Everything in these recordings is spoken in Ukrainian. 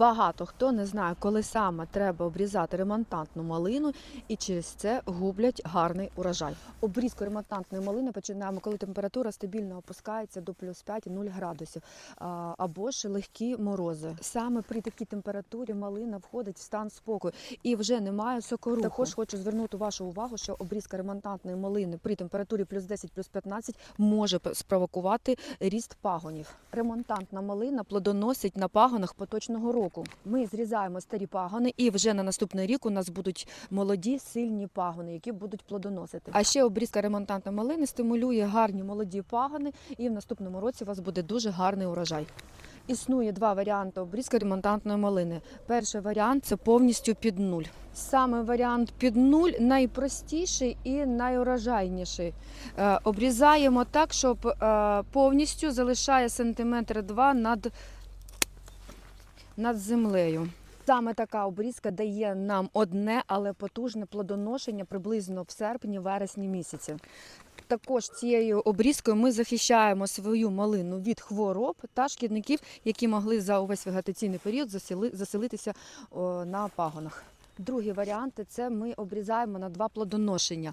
Багато хто не знає, коли саме треба обрізати ремонтантну малину, і через це гублять гарний урожай. Обрізку ремонтантної малини починаємо, коли температура стабільно опускається до плюс 5-0 градусів, або ж легкі морози. Саме при такій температурі малина входить в стан спокою і вже немає сокоруху. Також хочу звернути вашу увагу, що обрізка ремонтантної малини при температурі плюс 10, плюс 15 може спровокувати ріст пагонів. Ремонтантна малина плодоносить на пагонах поточного року. Ми зрізаємо старі пагони, і вже на наступний рік у нас будуть молоді сильні пагони, які будуть плодоносити. А ще обрізка ремонтантної малини стимулює гарні молоді пагони, і в наступному році у вас буде дуже гарний урожай. Існує два варіанти обрізки ремонтантної малини. Перший варіант це повністю під нуль. Саме варіант під нуль найпростіший і найурожайніший. Е, Обрізаємо так, щоб е, повністю залишає сантиметр два над, над землею. Саме така обрізка дає нам одне, але потужне плодоношення приблизно в серпні-вересні місяці. Також цією обрізкою ми захищаємо свою малину від хвороб та шкідників, які могли за увесь вегетаційний період заселитися на пагонах. Другий варіант це ми обрізаємо на два плодоношення.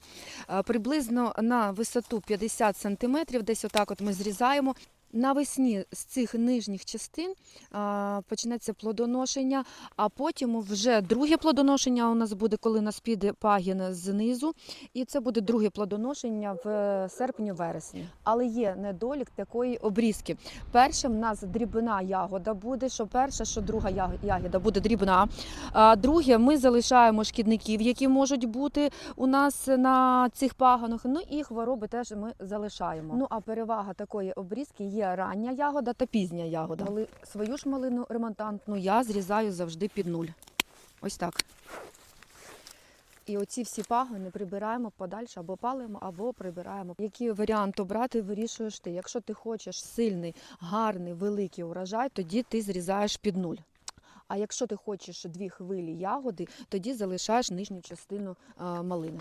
Е, Приблизно на висоту 50 см, десь отак от ми зрізаємо. Навесні з цих нижніх частин а, почнеться плодоношення, а потім вже друге плодоношення у нас буде, коли нас піде пагін знизу, і це буде друге плодоношення в серпні-вересні. Але є недолік такої обрізки. Першим в нас дрібна ягода буде, що перша, що друга ягода буде дрібна. А друге, ми залишаємо шкідників, які можуть бути у нас на цих пагонах. Ну і хвороби теж ми залишаємо. Ну а перевага такої обрізки є рання ягода та пізня ягода. Але свою ж малину ремонтантну я зрізаю завжди під нуль. Ось так. І оці всі пагони прибираємо подальше або палимо, або прибираємо. Який варіант обрати, вирішуєш ти. Якщо ти хочеш сильний, гарний, великий урожай, тоді ти зрізаєш під нуль. А якщо ти хочеш дві хвилі ягоди, тоді залишаєш нижню частину а, малини.